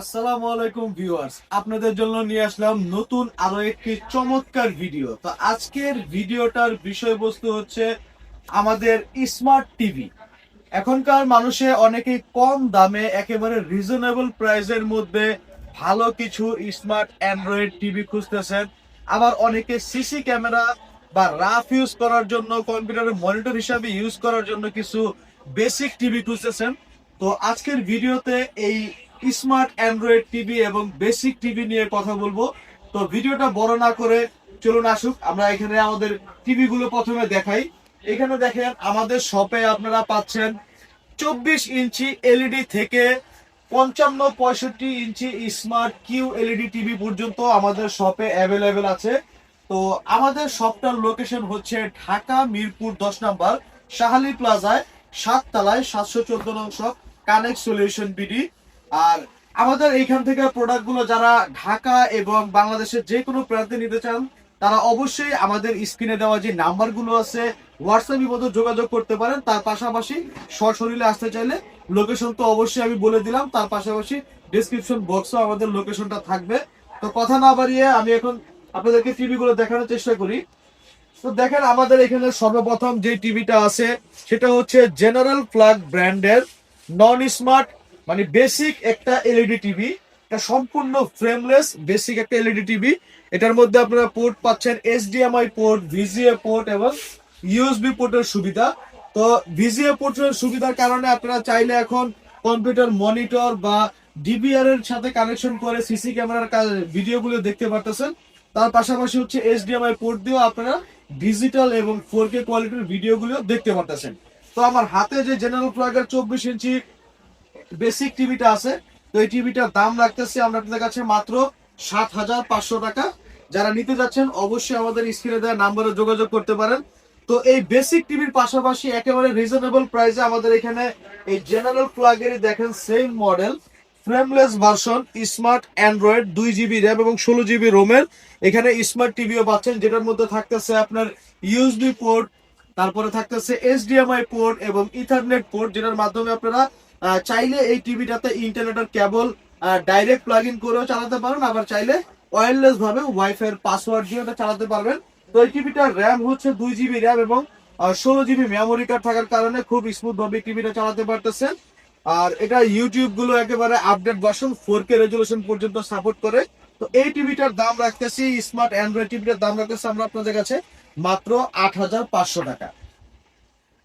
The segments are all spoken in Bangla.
আসসালামু আলাইকুম ভিউয়ার্স, আপনাদের জন্য নিয়ে আসলাম নতুন আরও একটি চমৎকার ভিডিও। তো আজকের ভিডিওটার বিষয়বস্তু হচ্ছে আমাদের স্মার্ট টিভি। এখনকার মানুষে অনেকে কম দামে একেবারে রিজনেবল প্রাইসের মধ্যে ভালো কিছু স্মার্ট অ্যান্ড্রয়েড টিভি খুঁজতেছেন। আবার অনেকে সিসি ক্যামেরা বা রাফ ইউজ করার জন্য কম্পিউটারের মনিটর হিসাবে ইউজ করার জন্য কিছু বেসিক টিভি খুঁজতেছেন। তো আজকের ভিডিওতে এই স্মার্ট অ্যান্ড্রয়েড টিভি এবং বেসিক টিভি নিয়ে কথা বলব। তো ভিডিওটা বড় না করে চলুন আসুক, আমরা এখানে আমাদের টিভি গুলো প্রথমে দেখাই। এখানে দেখেন আমাদের শপে আপনারা পাচ্ছেন চব্বিশ ইঞ্চি এলইডি থেকে পঞ্চান্ন পঁয়ষট্টি inch smart Q LED TV পর্যন্ত আমাদের শপে অ্যাভেলেবেল আছে। তো আমাদের শপটার লোকেশন হচ্ছে ঢাকা মিরপুর দশ নম্বর, শাহালি প্লাজায়, সাততলায় সাতশো চোদ্দ নং কানেক্ট সলিউশন বিডি আর আমাদের এইখান থেকে প্রোডাক্টগুলো যারা ঢাকা এবং বাংলাদেশের যে কোনো প্রান্তে নিতে চান, তারা অবশ্যই আমাদের স্ক্রিনে দেওয়া যে নাম্বারগুলো আছে হোয়াটসঅ্যাপের মতো যোগাযোগ করতে পারেন। তার পাশাপাশি সশরীরে আসতে চাইলে লোকেশন তো অবশ্যই আমি বলে দিলাম, তার পাশাপাশি ডিসক্রিপশন বক্সও আমাদের লোকেশনটা থাকবে। তো কথা না বাড়িয়ে আমি এখন আপনাদেরকে টিভি গুলো দেখানোর চেষ্টা করি। তো দেখেন আমাদের এখানে সর্বপ্রথম যে টিভিটা আছে, সেটা হচ্ছে জেনারেল প্লাগ ব্র্যান্ডের নন স্মার্ট মানে বেসিক একটা এলইডি টিভি এটা সম্পূর্ণ ফ্রেমলেস বেসিক একটা এলইডি টিভি এটার মধ্যে আপনারা পোর্ট পাচ্ছেন এইচডিএমআই পোর্ট ভিজিএ পোর্ট এবং ইউএসবি পোর্টের সুবিধা। তো ভিজিএ পোর্টের সুবিধার কারণে আপনারা চাইলে এখন কম্পিউটার মনিটর বা ডিবিআর এর সাথে কানেকশন করে সিসি ক্যামেরার ভিডিওগুলো দেখতে পারতেছেন। তার পাশাপাশি হচ্ছে এইচডিএমআই পোর্ট দিয়েও আপনারা ডিজিটাল এবং ফোর কে কোয়ালিটির ভিডিওগুলো দেখতে পারতেছেন। তো আমার হাতে যে জেনারেল প্লাগের চব্বিশ ইঞ্চি বেসিক টিভিটা আছে, তো এই টিভিটার দাম রাখতেছি আপনাদের কাছে মাত্র সাত হাজার পাঁচশো টাকা। যারা নিতে যাচ্ছেন, অবশ্যই আমাদের স্ক্রিনে দেওয়া নাম্বারে যোগাযোগ করতে পারেন। তো এই বেসিক টিভির পাশাপাশি একেবারে রিজনেবল প্রাইসে আমাদের এখানে এই জেনারেল প্লাগেরই দেখেন same model frameless version smart Android দুই জিবি র্যাম এবং ষোলো জিবি রোমের এখানে স্মার্ট টিভিও পাচ্ছেন, যেটার মধ্যে থাকতেছে আপনার ইউএসবি পোর্ট তারপরে থাকতেছে এইচডিএমআই পোর্ট এবং ইথারনেট পোর্ট যেটার মাধ্যমে আপনারা চাইলে এই টিভিটাতে ইন্টারনেটের কেবল ডাইরেক্ট প্লাগ ইন করেও চালাতে পারেন আবার চাইলে ওয়্যারলেস ভাবে ওয়াইফাই এর পাসওয়ার্ড দিয়ে এটা চালাতে পারবেন। তো এই টিভিটার র্যাম হচ্ছে দুই জিবি র্যাম এবং ষোলো জিবি মেমোরি কার্ড থাকার কারণে খুব স্মুথ ভাবে টিভিটা চালাতে পারতেছেন। আর এটা ইউটিউবগুলো একেবারে update version four K resolution পর্যন্ত সাপোর্ট করে। তো এই টিভিটার দাম রাখতেছি স্মার্ট অ্যান্ড্রয়েড টিভিটার দাম রাখতেছি আমরা আপনাদের কাছে মাত্র আট হাজার পাঁচশো টাকা।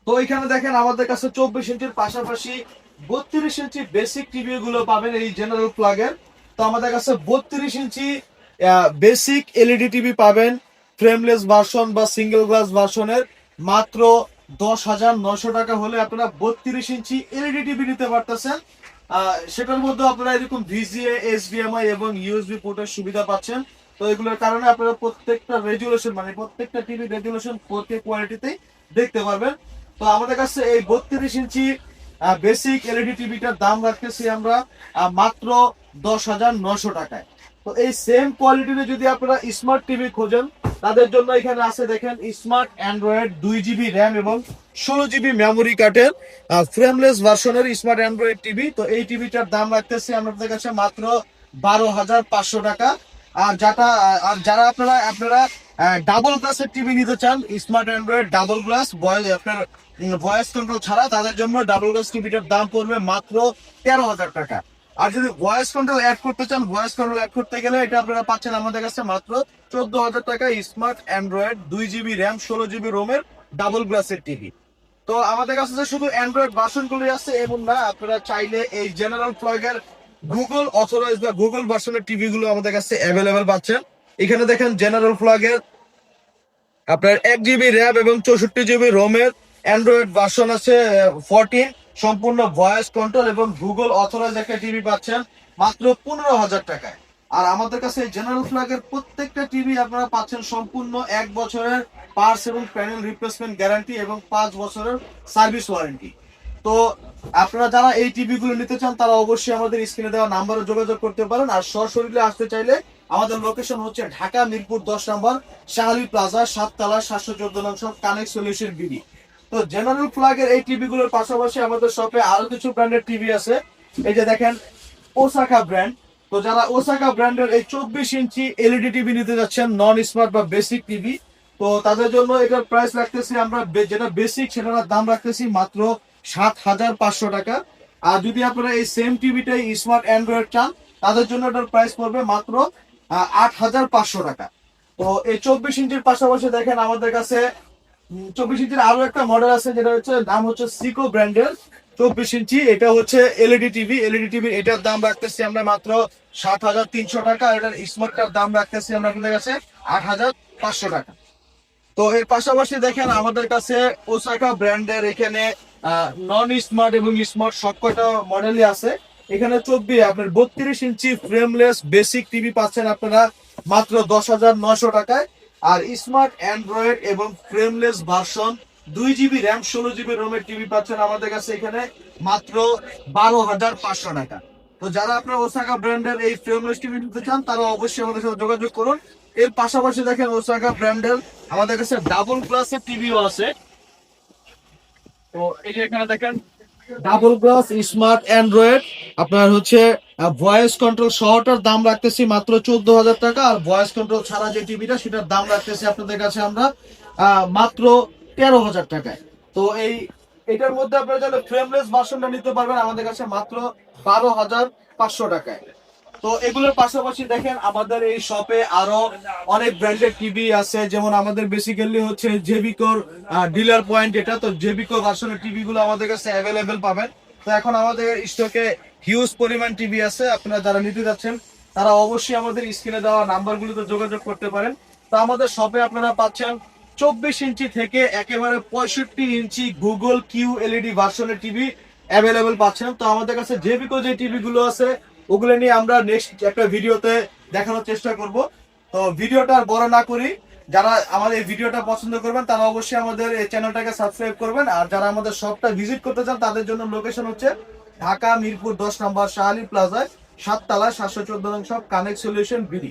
তো এখানে দেখেন আমাদের কাছে চব্বিশ ইঞ্চির পাশাপাশি বত্রিশ ইঞ্চি বেসিক টিভি গুলো পাবেন এই জেনারেল প্লাগের তো আমাদের কাছে বত্রিশ ইঞ্চি বেসিক এলইডি টিভি পাবেন ফ্রেমলেস ভার্সন বা সিঙ্গেল গ্লাস ভার্সনের মাত্র দশ হাজার নশো টাকা হলে আপনারা বত্রিশ ইঞ্চি এলইডি টিভি নিতে পারতেছেন। সেটার মধ্যে আপনারা এরকম ভিজিএ এসবিএমআই এবং ইউএসবি পোর্টের সুবিধা পাচ্ছেন। তো এগুলোর কারণে আপনারা প্রত্যেকটা রেজুলেশন মানে প্রত্যেকটা টিভি রেজুলেশন ফোর কে কোয়ালিটিতেই দেখতে পারবেন। তো আমাদের কাছে এই বত্রিশ ইঞ্চি বেসিক এলইডি টিভিটার দাম রাখতেছি আমরা মাত্র দশ হাজার নশো টাকায়। তো এই সেম কোয়ালিটির যদি আপনারা স্মার্ট টিভি খোঁজেন, তাদের জন্য এখানে আছে দেখেন স্মার্ট অ্যান্ড্রয়েড দুই জিবি র্যাম এবং ষোলো জিবি মেমোরি কার্ডের ফ্রেমলেস ভার্সনের স্মার্ট অ্যান্ড্রয়েড টিভি তো এই টিভিটার দাম রাখতেছি আপনাদের কাছে মাত্র বারো হাজার পাঁচশো টাকা। আর যাটা আর যারা আপনারা আপনারা ডাবল গ্লাসের টিভি নিতে চান smart Android double glass voice আপনার ভয়েস কন্ট্রোল ছাড়া তাদের জন্য ডাবল গ্লাস টিভিটার দাম পড়বে মাত্র তেরো হাজার টাকা। আর যদি ভয়েস কন্ট্রোল অ্যাড করতে চান ভয়েস কন্ট্রোল অ্যাড করতে গেলে এটা আপনারা পাচ্ছেন আমাদের কাছে মাত্র চোদ্দ হাজার টাকা স্মার্ট অ্যান্ড্রয়েড দুই জিবি র্যাম ষোলো জিবি রোমের ডাবল গ্লাসের টিভি তো আমাদের কাছে যে শুধু অ্যান্ড্রয়েড ভার্সনগুলি আছে এমন না, আপনারা চাইলে এই জেনারেল প্লাগের গুগল অথরাইজ বা গুগল ভার্সনের টিভিগুলো আমাদের কাছে অ্যাভেলেবেল পাচ্ছেন। এখানে দেখেন জেনারেল প্লাগের আপনার এক জিবি র্যাম এবং চৌষট্টি জিবি রোমের অ্যান্ড্রয়েড ভার্সন আছে ফোরটিন সম্পূর্ণ ভয়েস কন্ট্রোল এবং গুগল অথরাইজ একটা টিভি পাচ্ছেন মাত্র পনেরো হাজার টাকায়। আর আমাদের কাছে জেনারেল ফ্ল্যাগের প্রত্যেকটা টিভি আপনারা পাচ্ছেন সম্পূর্ণ এক বছরের পার্স এবং প্যানেল রিপ্লেসমেন্ট গ্যারান্টি এবং পাঁচ বছরের সার্ভিস ওয়ারেন্টি তো আপনারা যারা এই টিভি গুলো নিতে চান, তারা অবশ্যই আমাদের স্ক্রিনে দেওয়া নাম্বারে যোগাযোগ করতে পারেন। আর সরাসরি আসতে চাইলে আমাদের লোকেশন হচ্ছে ঢাকা, মিরপুর, দশ নম্বর, শাহালি প্লাজা সাততলা, সাতশো চোদ্দ নং কানেক্ট সলিউশন বিডি তো জেনারেল ফ্ল্যাগের এই টিভি গুলোর পাশাপাশি আমাদের শপে আরও কিছু ব্র্যান্ডের টিভি আছে। এই যে দেখেন ওসাকা ব্র্যান্ড তো যারা ওসাকা ব্র্যান্ডের এই চব্বিশ ইঞ্চি এলইডি টিভি নিতে যাচ্ছেন নন স্মার্ট বা বেসিক টিভি তো তাদের জন্য এটার প্রাইস রাখতেছি আমরা যেটা বেসিক সেটার দাম রাখতেছি মাত্র সাত হাজার পাঁচশো টাকা। আর যদি আপনারা এই সেম টিভিটাই স্মার্ট অ্যান্ড্রয়েড চান, তাদের জন্য এটার প্রাইস পড়বে মাত্র আট হাজার পাঁচশো টাকা। তো এই চব্বিশ ইঞ্চির পাশাপাশি দেখেন আমাদের কাছে চব্বিশ ইঞ্চির আরও একটা মডেল আছে, যেটা হচ্ছে নাম হচ্ছে সিকো ব্র্যান্ডের চব্বিশ ইঞ্চি। এটা হচ্ছে এলইডি টিভি এলইডি টিভি এটার দাম রাখতেছি আমরা মাত্র সাত হাজার তিনশো টাকা। এটার স্মার্টটার দাম রাখতেছি আমরা আপনাদের কাছে আট হাজার পাঁচশো টাকা। তো এর পাশাপাশি দেখেন আমাদের কাছে ওসাকা ব্র্যান্ডের এখানে নন স্মার্ট এবং স্মার্ট সবকটা মডেলই আছে। এখানে চব্বিশ, আপনার বত্রিশ ইঞ্চি ফ্রেমলেস বেসিক টিভি পাচ্ছেন আপনারা মাত্র দশ হাজার নশো টাকায়। আর স্মার্ট অ্যান্ড্রয়েড এবং ফ্রেমলেস ভার্সন দুই জিবি র্যাম ষোলো জিবি রোমের টিভি পাচ্ছেন আমাদের কাছে এখানে মাত্র বারো হাজার পাঁচশো টাকা। তো যারা আপনার ওসাকা ব্র্যান্ডের এই ফ্রেমলেস টিভি নিতে চান, তারা অবশ্যই আমাদের সাথে যোগাযোগ করুন। এর পাশাপাশি দেখেন ওসাকা ব্র্যান্ডের আমাদের কাছে ডাবল গ্লাসের টিভিও আছে। তো এই যে এখানে দেখেন ডাবল গ্লাস স্মার্ট অ্যান্ড্রয়েড আপনার হচ্ছে ভয়েস কন্ট্রোল সহটার দাম রাখতেছি মাত্র চোদ্দ হাজার টাকা। আর ভয়েস কন্ট্রোল ছাড়া যে টিভিটা, সেটার দাম রাখতেছি আপনাদের কাছে আমরা মাত্র তেরো হাজার টাকায়। তো এই, এটার মধ্যে আপনারা যেন ফ্রেমলেস ভার্সনটা নিতে পারবেন। আমাদের কাছে মাত্র বারো হাজার পাঁচশো টাকায়। তো এগুলোর পাশাপাশি দেখেন আমাদের এই শপে আরও অনেক ব্র্যান্ডেড টিভি আছে। যেমন আমাদের বেসিক্যালি হচ্ছে জেবিকোর ডিলার পয়েন্ট এটা। তো জেবিকো ভার্সনের টিভি গুলো আমাদের কাছে অ্যাভেলেবেল পাবেন। তো এখন আমাদের স্টকে হিউজ পরিমাণ টিভি আছে। আপনারা যারা নিতে যাচ্ছেন, তারা অবশ্যই আমাদের স্ক্রিনে দেওয়া নাম্বারগুলোতে যোগাযোগ করতে পারেন। তো আমাদের শপে আপনারা পাচ্ছেন চব্বিশ ইঞ্চি থেকে একেবারে পঁয়ষট্টি ইঞ্চি গুগল কিউ এলইডি ভার্সনের টিভি অ্যাভেলেবেল পাচ্ছেন। তো আমাদের কাছে জেবিকো যে টিভি গুলো আছে ওগুলো নিয়ে আমরা নেক্সট একটা ভিডিওতে দেখানোর চেষ্টা করব। তো ভিডিওটা বড় না করি, যারা আমাদের এই ভিডিওটা পছন্দ করবেন, তারা অবশ্যই আমাদের এই চ্যানেলটাকে সাবস্ক্রাইব করবেন। আর যারা আমাদের শপটা ভিজিট করতে চান, তাদের জন্য লোকেশন হচ্ছে ঢাকা মিরপুর দশ নম্বর শাহালি প্লাজায় সাততলা সাতশো চোদ্দ নং সব কানেক্ট সলিউশন বিডি